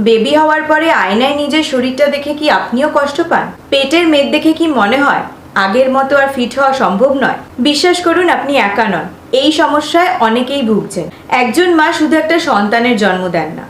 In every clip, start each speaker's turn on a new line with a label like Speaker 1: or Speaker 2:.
Speaker 1: Baby হওয়ার পরে আয়নায় নিজের শরীরটা দেখে কি আপনিও কষ্ট পান? পেটের মেদ দেখে কি মনে হয়? আগের মতো আর ফিট হওয়া সম্ভব নয়। বিশ্বাস করুন, আপনি একা নন। এই সমস্যায় অনেকেই ভুগছেন। একজন মা শুধু একটা সন্তানের জন্ম দেন না।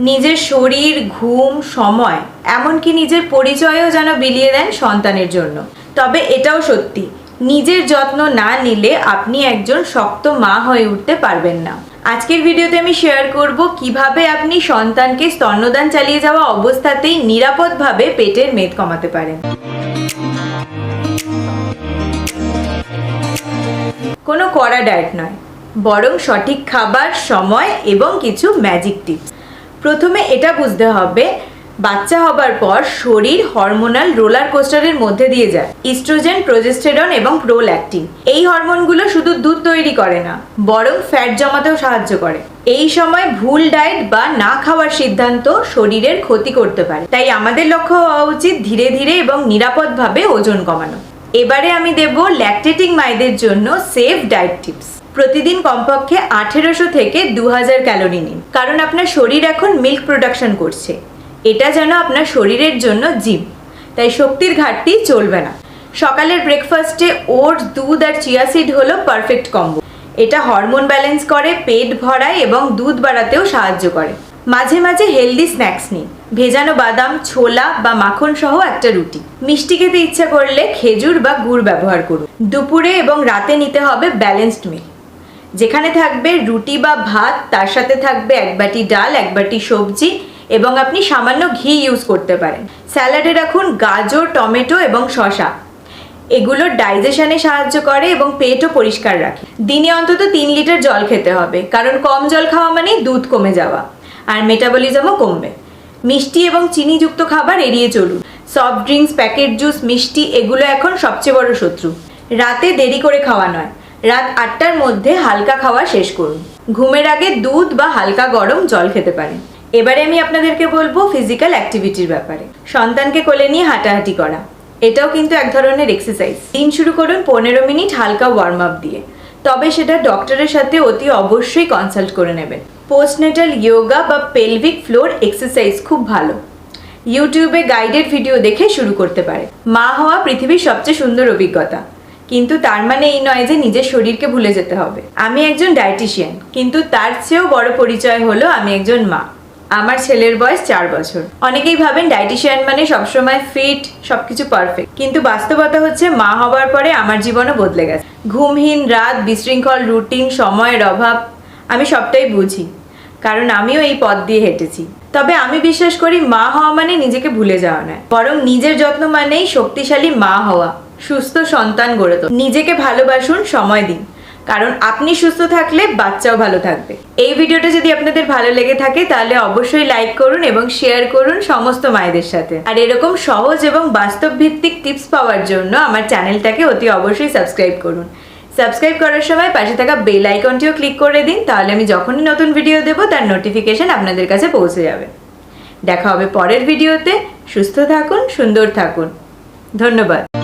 Speaker 1: নিজের শরীর, ঘুম, সময়, এমনকি নিজের পরিচয়ও যেন বিলিয়ে দেন সন্তানের জন্য। তবে এটাও সত্যি, নিজের যত্ন না নিলে আপনি একজন শক্ত মা হয়ে উঠতে পারবেন না। আজকের ভিডিওতে আমি শেয়ার করব কীভাবে আপনি সন্তানকে স্তন্যদান চালিয়ে যাওয়া অবস্থাতেই নিরাপদভাবে পেটের মেদ কমাতে পারেন। কোনো কড়া ডায়েট নয়, বরং সঠিক খাবার, সময় এবং কিছু ম্যাজিক টিপস প্রথমে এটা বুঝতে হবে বাচ্চা হবার পর শরীর হরমোনাল রোলার কোস্টারের মধ্যে দিয়ে যায়। ইস্ট্রোজেন প্রোজেস্টেরন এবং প্রোল্যাকটিন এই হরমোনগুলো শুধু দুধ তৈরি করে না, বরং ফ্যাট জমাতেও সাহায্য করে। এই সময় ভুল ডায়েট বা না খাওয়ার সিদ্ধান্ত শরীরের ক্ষতি করতে পারে। তাই আমাদের লক্ষ্য হওয়া উচিত ধীরে ধীরে এবং নিরাপদভাবে ওজন কমানো। এবারে আমি দেব ল্যাকটেটিং মায়েদের জন্য সেফ ডায়েট টিপস প্রতিদিন কমপক্ষে আঠেরোশো থেকে দু হাজার ক্যালোরি নিন। কারণ আপনার শরীর এখন মিল্ক প্রোডাকশন করছে। এটা যেন আপনার শরীরের জন্য জিম। তাই শক্তির ঘাটতি চলবে না। সকালের ব্রেকফাস্টে ওটস, দুধ আর চিয়া সিড হলো পারফেক্ট কম্বো এটা হরমোন ব্যালেন্স করে, পেট ভরায় এবং দুধ বাড়াতেও সাহায্য করে। মাঝে মাঝে হেলদি স্ন্যাক্স নিন। ভেজানো বাদাম, ছোলা বা মাখন সহ একটা রুটি। মিষ্টি খেতে ইচ্ছা করলে খেজুর বা গুড় ব্যবহার করুন। দুপুরে এবং রাতে নিতে হবে ব্যালেন্সড মিল যেখানে থাকবে রুটি বা ভাত, তার সাথে থাকবে এক বাটি ডাল, এক বাটি সবজি এবং আপনি সামান্য ঘি ইউজ করতে পারেন। স্যালাডে রাখুন গাজর, টমেটো এবং শসা। এগুলো ডাইজেশনে সাহায্য করে এবং পেটও পরিষ্কার রাখে। দিনে অন্তত তিন লিটার জল খেতে হবে, কারণ কম জল খাওয়া মানেই দুধ কমে যাওয়া, আর মেটাবলিজমও কমবে। মিষ্টি এবং চিনিযুক্ত খাবার এড়িয়ে চলুন। সফট ড্রিঙ্কস প্যাকেট জুস মিষ্টি এগুলো এখন সবচেয়ে বড় শত্রু। রাতে দেরি করে খাওয়া নয়, রাত আটটার মধ্যে হালকা খাওয়া শেষ করুন। ঘুমের আগে দুধ বা হালকা গরম জল খেতে পারেন। এবারে আমি আপনাদেরকে বলব ফিজিক্যাল অ্যাক্টিভিটির ব্যাপারে। সন্তানকে কোলে নিয়ে হাঁটাহাঁটি করা। এটাও কিন্তু এক ধরনের এক্সারসাইজ দিন শুরু করুন পনেরো মিনিট হালকা ওয়ার্ম আপ দিয়ে। তবে সেটা ডক্টরের সাথে অতি অবশ্যই কনসাল্ট করে নেবেন। পোস্টনেটাল ইয়োগা বা পেলভিক ফ্লোর এক্সারসাইজ খুব ভালো। ইউটিউবে গাইডেড ভিডিও দেখে শুরু করতে পারে। মা হওয়া পৃথিবীর সবচেয়ে সুন্দর অভিজ্ঞতা। কিন্তু তার মানে এই নয় যে নিজের শরীরকে ভুলে যেতে হবে। আমি একজন ডায়েটিশিয়ান কিন্তু তার চেয়েও বড় পরিচয় হলো আমি একজন মা। আমার ছেলের বয়স চার বছর। অনেকেই ভাবেন ডায়েটিশিয়ান মানে সবসময় ফিট সবকিছু পারফেক্ট কিন্তু বাস্তবতা হচ্ছে মা হবার পরে আমার জীবনও বদলে গেছে। ঘুমহীন রাত, বিশৃঙ্খল রুটিন সময়ের অভাব, আমি সবটাই বুঝি। কারণ আমিও এই পথ দিয়ে হেঁটেছি। তবে আমি বিশ্বাস করি মা হওয়া মানে নিজেকে ভুলে যাওয়া নয়। বরং নিজের যত্ন মানেই শক্তিশালী মা হওয়া, সুস্থ সন্তান গড়ে তোলা। নিজেকে ভালোবাসুন, সময় দিন। কারণ আপনি সুস্থ থাকলে বাচ্চাও ভালো থাকবে। এই ভিডিওটা যদি আপনাদের ভালো লেগে থাকে, তাহলে অবশ্যই লাইক করুন এবং শেয়ার করুন সমস্ত মায়েদের সাথে। আর এরকম সহজ এবং বাস্তব ভিত্তিক টিপস পাওয়ার জন্য আমার চ্যানেলটাকে অতি অবশ্যই সাবস্ক্রাইব করুন। সাবস্ক্রাইব করার সময় পাশে থাকা বেল আইকনটিও ক্লিক করে দিন, তাহলে আমি যখনই নতুন ভিডিও দেবো, তার নোটিফিকেশন আপনাদের কাছে পৌঁছে যাবে। দেখা হবে পরের ভিডিওতে সুস্থ থাকুন, সুন্দর থাকুন। ধন্যবাদ।